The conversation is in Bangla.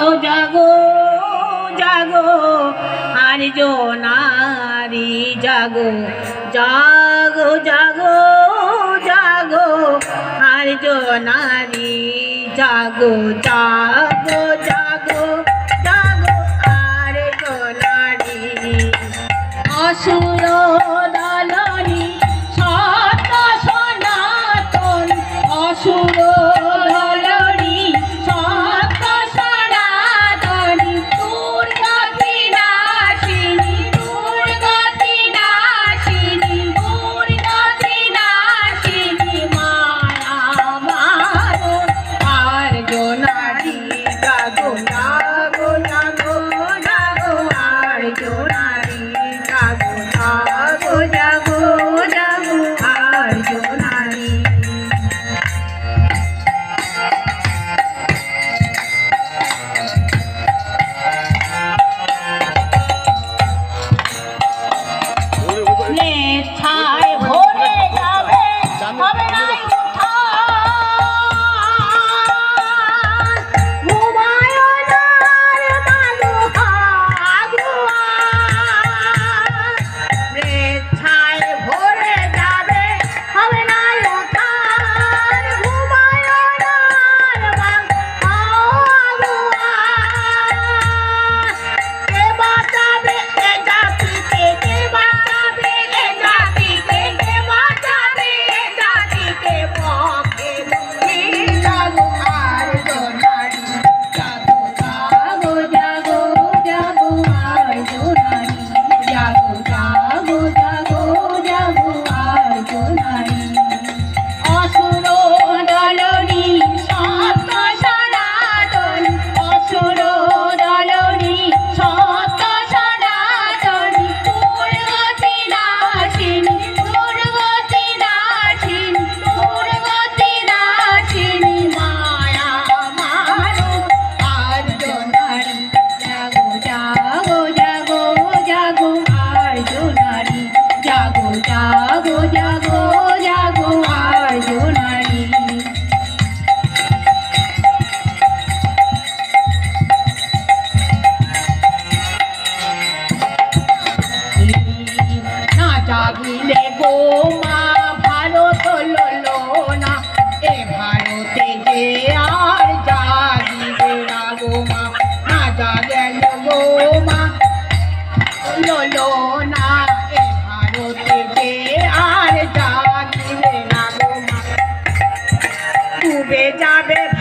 জাগো জাগো জাগো, আর নারী জাগো জাগো জাগো জাগো, আর নারী জাগো জাগো জাগো জাগো, আর নারী। অসুর দলনি সত সনাতন, অসুর জাগো জাগো জাগো আর জোনারি না জাগিলে গো না। এ ভারতে যে আর জাগিবে না গো মা। ললো job, babe.